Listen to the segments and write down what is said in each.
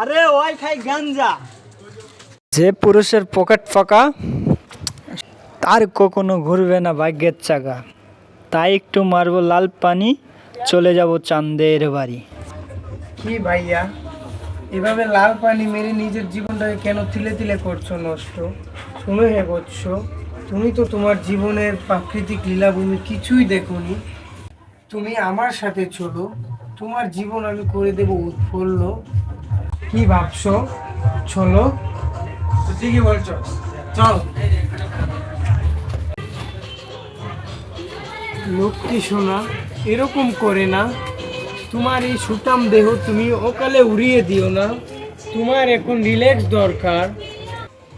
আরে ওই খাই গাঞ্জা। যে পুরুষের পকেট ফাঁকা তার কখনো ঘুরবে না ভাগ্যের চাকা। তাই একটু মারব লাল পানি চলে যাব চাঁদের বাড়ি। কি ভাইয়া? এভাবে লাল পানি মেরে নিজের জীবনটাকে কেন তিলে তিলে করছ নষ্ট? শুনে হে বৎস তুমি তো তোমার জীবনের প্রাকৃতিক লীলাভূমি কিছুই দেখোনি। তুমি আমার সাথে চলো তোমার জীবন আমি করে দেব উৎফুল্ল। কি ভাবছ? চলো। ঠিকই বলছো। চল। লক্ষ্মী সোনা এরকম করে না। তোমার এই সুটাম দেহ তুমি ওকালে উড়িয়ে দিও না। তোমার এখন রিল্যাক্স দরকার।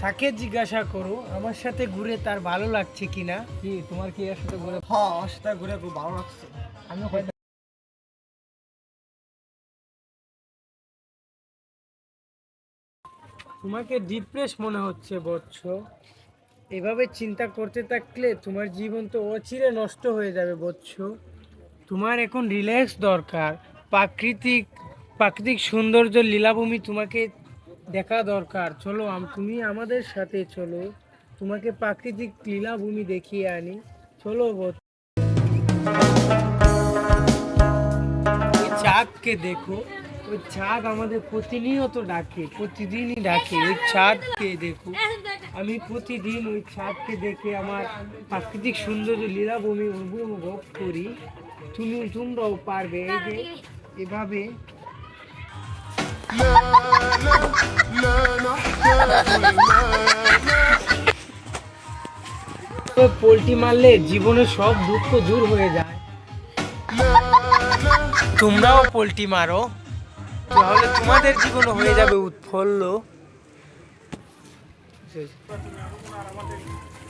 তাকে জিজ্ঞাসা করো আমার সাথে ঘুরে তার ভালো লাগছে কিনা? কি তোমার কি এর সাথে ঘুরে হ্যাঁ আমার সাথে ঘুরে খুব ভালো লাগছে। আমি তোমাকে ডিপ্রেস মনে হচ্ছে বৎস। এভাবে চিন্তা করতে থাকলে তোমার জীবন তো অচিরে নষ্ট হয়ে যাবে বৎস। তোমার এখন রিল্যাক্স দরকার, প্রাকৃতিক প্রাকৃতিক সৌন্দর্য লীলাভূমি তোমাকে দেখা দরকার। চলো তুমি আমাদের সাথে চলো, তোমাকে প্রাকৃতিক লীলাভূমি দেখিয়ে আনি। চলো চাঁদকে দেখো ওই চাঁদ আমাদের প্রতিনিয়ত ডাকে, প্রতিদিনই ডাকে। ওই চাঁদকে দেখো। আমি প্রতিদিন ওই চাঁদকে দেখে আমার প্রাকৃতিক সৌন্দর্য, লীলাভূমি অনুভব করি। তুমি, তোমরাও পারবে এই যে, এভাবে। পোলট্রি মারলে জীবনের সব দুঃখ দূর হয়ে যায়। তোমরাও পোলট্রি মারো। তাহলে তোমাদের জীবন হয়ে যাবে উৎফুল্ল।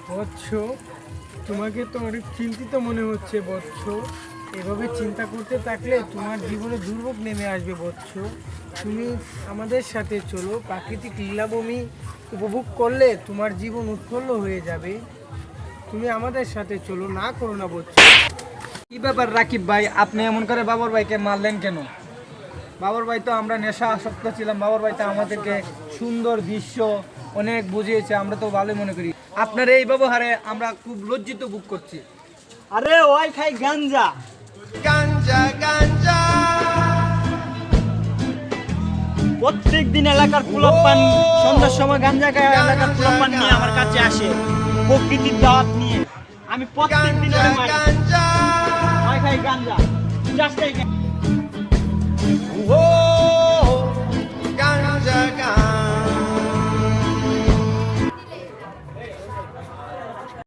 বৎস তোমাকে তো অনেক চিন্তিত মনে হচ্ছে বৎস। এভাবে চিন্তা করতে থাকলে তোমার জীবনে দুর্ভোগ নেমে আসবে বৎস। তুমি আমাদের সাথে চলো প্রাকৃতিক লীলাভূমি উপভোগ করলে তোমার জীবন উৎফুল্ল হয়ে যাবে। তুমি আমাদের সাথে চলো না করো না বৎস। কি ব্যাপার রাকিব ভাই? আপনি এমন করে বাবর ভাইকে মারলেন কেন? বাবর ভাই তো আমরা নেশা আসক্ত ছিলাম। বাবর ভাই তো আমাদেরকে সুন্দর দৃশ্য অনেক বুঝিয়েছে আমরা তো ভালোই মনে করি। আপনার এই ব্যবহারে আমরা খুব লজ্জিত বুক করছি। আরে ওই খাই গাঞ্জা। গাঞ্জা গাঞ্জা। প্রত্যেক দিন এলাকার পুলক পান সন্ধ্যার সময় গাঞ্জা খায় এলাকার পুলক পান নিয়ে আমার কাছে আসে। প্রকৃতির দাওয়াত নিয়ে। আমি প্রত্যেক দিন। ওই খাই গাঞ্জা। জাস্ট